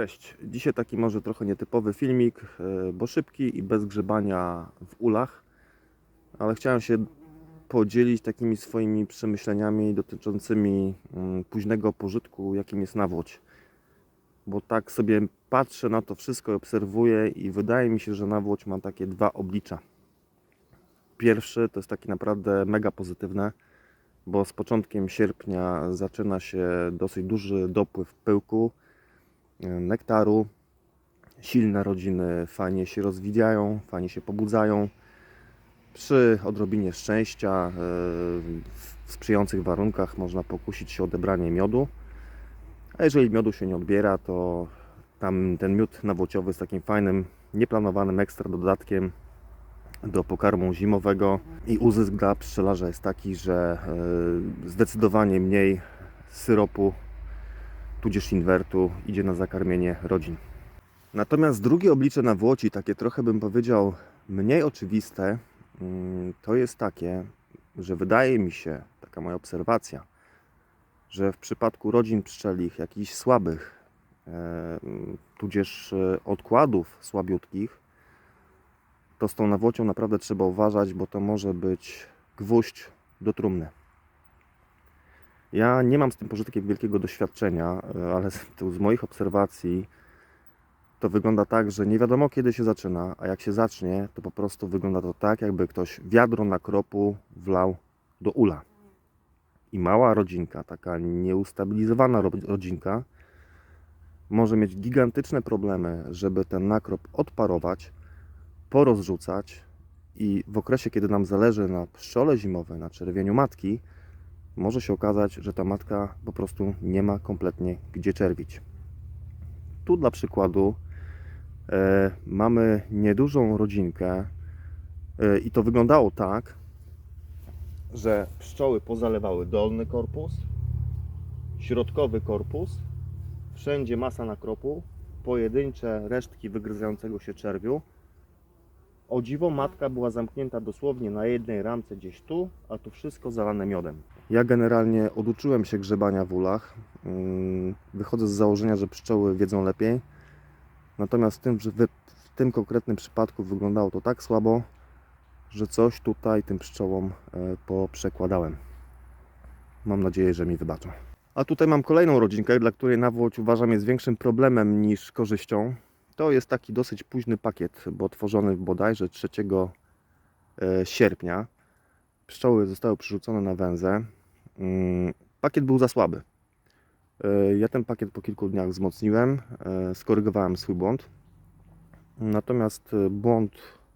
Cześć. Dzisiaj taki może trochę nietypowy filmik, e, bo szybki i bez grzebania w ulach, ale chciałem się podzielić takimi swoimi przemyśleniami dotyczącymi mm, późnego pożytku, jakim jest nawłoć. Bo tak sobie patrzę na to wszystko, obserwuję i wydaje mi się, że nawłoć ma takie dwa oblicza. Pierwszy to jest taki naprawdę mega pozytywne, bo z początkiem sierpnia zaczyna się dosyć duży dopływ pyłku, nektaru. Silne rodziny fajnie się rozwijają, fajnie się pobudzają. Przy odrobinie szczęścia, e, w sprzyjających warunkach można pokusić się o odebranie miodu. A jeżeli miodu się nie odbiera, to tam ten miód nawłociowy z takim fajnym, nieplanowanym ekstra dodatkiem do pokarmu zimowego i uzysk dla pszczelarza jest taki, że e, zdecydowanie mniej syropu tudzież inwertu idzie na zakarmienie rodzin. Natomiast drugie oblicze nawłoci, takie trochę bym powiedział mniej oczywiste, mm, to jest takie, że wydaje mi się, taka moja obserwacja, że w przypadku rodzin pszczelich, jakichś słabych, e, tudzież e, odkładów słabiutkich, to z tą nawłocią naprawdę trzeba uważać, bo to może być gwóźdź do trumny. Ja nie mam z tym pożytkiem wielkiego doświadczenia, e, ale z, z moich obserwacji to wygląda tak, że nie wiadomo kiedy się zaczyna, a jak się zacznie, to po prostu wygląda to tak, jakby ktoś wiadro na kropu wlał do ula. I mała rodzinka, taka nieustabilizowana ro- rodzinka, może mieć gigantyczne problemy, żeby ten nakrop odparować, porozrzucać i w okresie, kiedy nam zależy na pszczole zimowej, na czerwieniu matki, może się okazać, że ta matka po prostu nie ma kompletnie gdzie czerwić. Tu dla przykładu e, mamy niedużą rodzinkę e, i to wyglądało tak, że pszczoły pozalewały dolny korpus, środkowy korpus, wszędzie masa nakropu, pojedyncze resztki wygryzającego się czerwiu. O dziwo matka była zamknięta dosłownie na jednej ramce gdzieś tu, a tu wszystko zalane miodem. Ja generalnie oduczyłem się grzebania w ulach. Ym, Wychodzę z założenia, że pszczoły wiedzą lepiej. Natomiast w tym, w tym konkretnym przypadku wyglądało to tak słabo, że coś tutaj tym pszczołom e, poprzekładałem. Mam nadzieję, że mi wybaczą. A tutaj mam kolejną rodzinkę, dla której nawłoć uważam jest większym problemem niż korzyścią. To jest taki dosyć późny pakiet, bo tworzony bodajże 3 e, sierpnia. Pszczoły zostały przerzucone na węzę. Mm, Pakiet był za słaby. E, Ja ten pakiet po kilku dniach wzmocniłem, e, skorygowałem swój błąd. Natomiast e, błąd,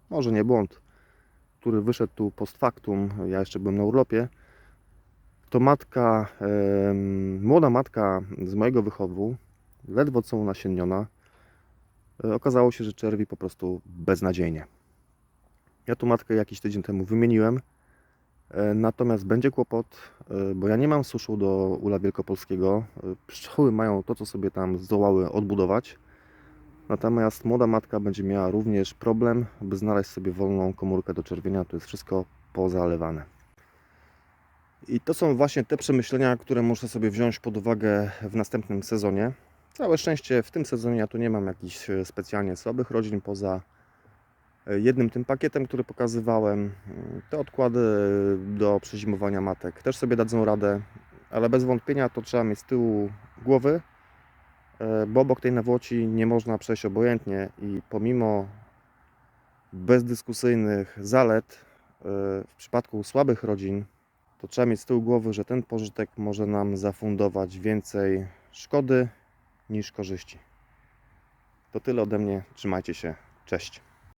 może nie błąd, który wyszedł tu post factum, ja jeszcze byłem na urlopie, to matka, młoda matka z mojego wychowu, ledwo co unasienniona, okazało się, że czerwi po prostu beznadziejnie. Ja tu matkę jakiś tydzień temu wymieniłem, natomiast będzie kłopot, e, bo ja nie mam suszu do ula wielkopolskiego. E, Pszczoły mają to, co sobie tam zdołały odbudować. Natomiast młoda matka będzie miała również problem, by znaleźć sobie wolną komórkę do czerwienia. To jest wszystko pozalewane. I to są właśnie te przemyślenia, które muszę sobie wziąć pod uwagę w następnym sezonie. Całe szczęście w tym sezonie ja tu nie mam jakichś e, specjalnie słabych rodzin poza e, jednym tym pakietem, który pokazywałem. Mm, Te odkłady do przezimowania matek też sobie dadzą radę, ale bez wątpienia to trzeba mieć z tyłu głowy, e, bo obok tej nawłoci nie można przejść obojętnie i pomimo bezdyskusyjnych zalet e, w przypadku słabych rodzin, to trzeba mieć z tyłu głowy, że ten pożytek może nam zafundować więcej szkody niż korzyści. To tyle ode mnie. Trzymajcie się. Cześć.